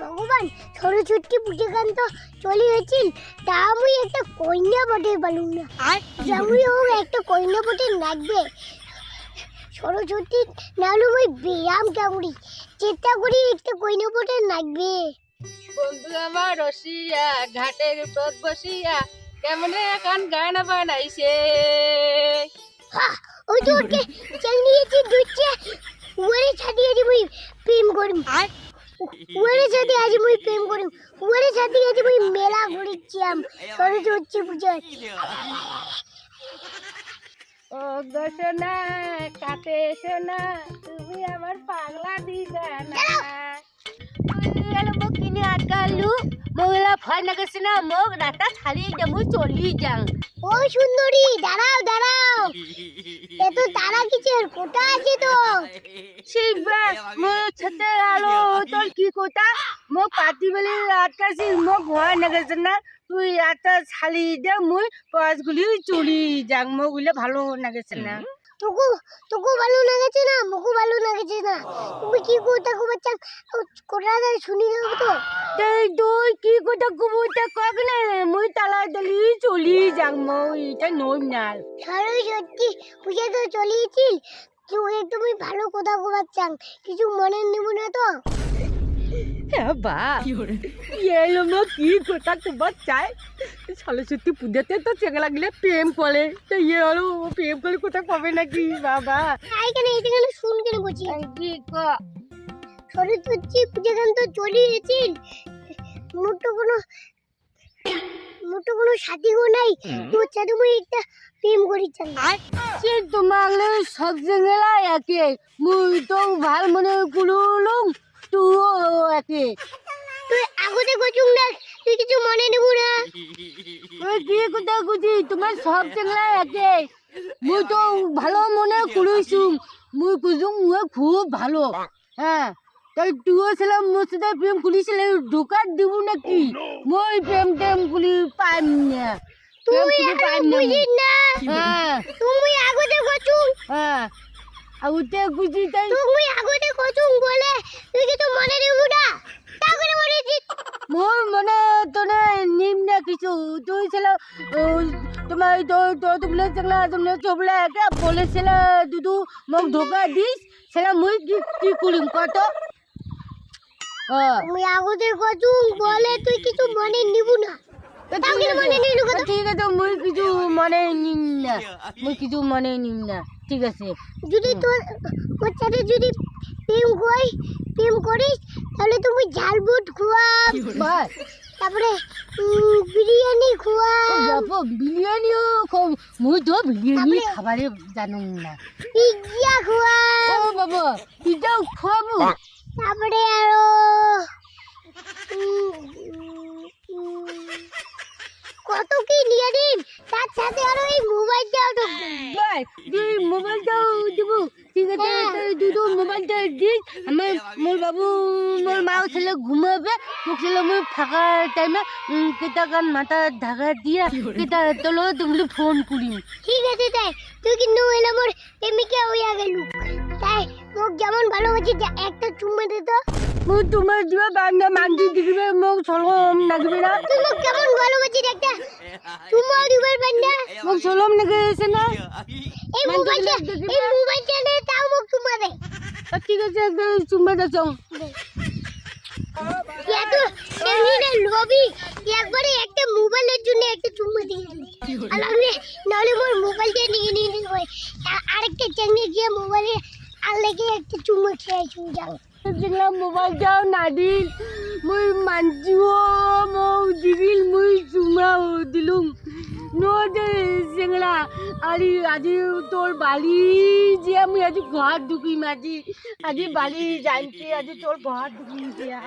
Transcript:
ভগবান সরস্বতী পুজো গান তো চলে গেছিল তা আমি একটা কন্যা বটে পালুম না। আর? যেমন হোক একটা কন্যা বটে নাচবে। সরস্বতী নাহলে ওই ব্যায়াম কামড়ি চেষ্টা করি একটা কন্যা বটে নাচবে। বন্ধু আমার রসিয়া ঘাটের পথ বসিয়া কেমনে এখন গান বানাইছে? ওই তো ওকে চালিয়েছি দুচ্ছে ওরে আজ মুই প্রেম করিম ওরে সাথে আজ মুই প্রেম করি। ওরে সাথে আজ মুই মেলা ঘুরিছিলাম সরস্বতী পূজায় ও দশনা কাতে সোনা তুমি আমার পাগলা দিগানা মোক বকিনি আটকালু মহিলা ভয় লাগাছে না মোক রাতা ছাড়িয়ে যাব চলি যাং। ও সুন্দরী দাঁড়াও দাঁড়াও। এত তারা কিসের? কোটা আছে তো। সেই মোর ছাতে আলো তোর কি কথা মোক পাতি বলে আটকাছি মোক ভয় লাগাছে না। তুই আটা ছাড়ি দে মুই পাঁচগুলি চলি যাং। মোক বলে ভালো লাগাছে না। তোকু তোকু ভালো লাগেছে না মুকু ভালো লাগেছে না। তুমি কি কোটা কুবাচ্চা কোটা শুনি যাব তো। তুই কি কথা কক না মুই তালা দলি চলি যাং মই এটা নই না। সরস্বতী পূজা তো চলিয়েছিল। তুমি ভালো কথা কিছু মনে নেব না তো? বা এলো মো কি কথা চাই? সরস্বতী পুজোতে তো চেঙ্গা লাগলে প্রেম করে। তো ইয়ে হলো প্রেম করে কোথা কবে নাকি বাবা? এইখানে শুন কেন বলছি? কি ক? সরস্বতী পূজা গান তো চলিয়েছিল মোটো কোনো মোটো কোনো সাথী গো নাই তোর সাথে মুই একটা প্রেম করিচ্ছাং সে তোমার সব চেঙ্গেলা একে। মুই তো ভালো মনে কুলুলুম তুইও একে। তুই আগতে কচুং না তুই কিছু মনে নেব না। ওই কি কথা কুচি তোমার সব চেঙ্গলা একে। মুই তো ভালো মনে কুলুইছুম মুই কুজুম মুই খুব ভালো। হ্যাঁ তাই তুইও ছিলাম মোর সাথে প্রেম কুলিছিলে ঢোকা দিব নাকি? মই প্রেম টেম কুলি পাইম না। তুই এখন। বুঝিস না? হ্যাঁ। তুমি আগতে কচুং হ্যাঁ। উঠে কুচি তাই। তুমি আগতে কচুং বলে তুই কিছু মনে নেব না তা করে বলেছিস। মোর মনে তো না নিম না কিছু। তুই ছিল তোমার তো তো তুমি চেংলা তুমি চবলে একে বলেছিল দুদু। মোক ধোকা দিস সেটা মুই কি কি করিম কত হ্যাঁ। তুমি আগতে কচুং বলে তুই কিছু মনে নিব না। ঠিক মনে আছে মুই কিছু মনে নিম না। মুই কিছু মনে নিম না। ঠিক আছে। যদি তোর সাথে যদি প্রেম কই প্রেম করিস তাহলে তুমি ঝাল বুট ভাই। তারপরে বিরিয়ানি খোয়াম। বাপ বিরিয়ানিও খুব মুই তো বিরিয়ানি খাবারে জানো না। পিজ্জা খোয়াম। ও বাবা পিঠাও খাব তারপরে আরও কত কি নিয়ে নিন তার সাথে আরও এই মোবাইলটাও তুই মোবাইলটাও দিব। ঠিক আছে দুটো মোবাইলটা দিস। আমার মোর বাবু মোর মা ছেলে ঘুমাবে। তোর ছেলে মোর ফাঁকা টাইমে কেটা গান মাথা ঢাকা দিয়া কেটা তোলো তুমি ফোন করি ঠিক আছে তাই। তুই কিন্তু এলে মোর প্রেমিকা হইয়া গেল তাই মোক যেমন ভালোবাসি যে একটা চুম্মা দে তো। তোমার দিবা বান্ধা মান্দি দিবে মোক সলম লাগবে না। তুই মোক কেমন ভালোবাসি একটা চুম্মা দিবার বান্দা। মোক সলম লাগে এসে না? এই মোবাইলটা এই মোবাইলটা নে তাও মোক চুম্মা দে। ঠিক আছে একটা চুম্বা দাও এত এমনি লবি একবারে একটা মোবাইলের জন্য একটা চুম্মা দিয়ে দিলি? আর নাহলে নাহলে মোর মোবাইলটা নিয়ে নিয়ে নিয়ে আরেকটা চেঙ্গে গিয়ে মোবাইলে আর লেগে একটা চুম্মা খেয়ে চুম যাও দেখলাম মোবাইলটাও না দিল মুই মানজিও মৌ দিবিল মুই চুমাও দিলুম। নো দে সেংলা আরি আজি তোর বাড়ি যে আমি আজি ঘর ঢুকিম আজি আজি বাড়ি জানতে আজি তোর ঘর ঢুকিম দিয়া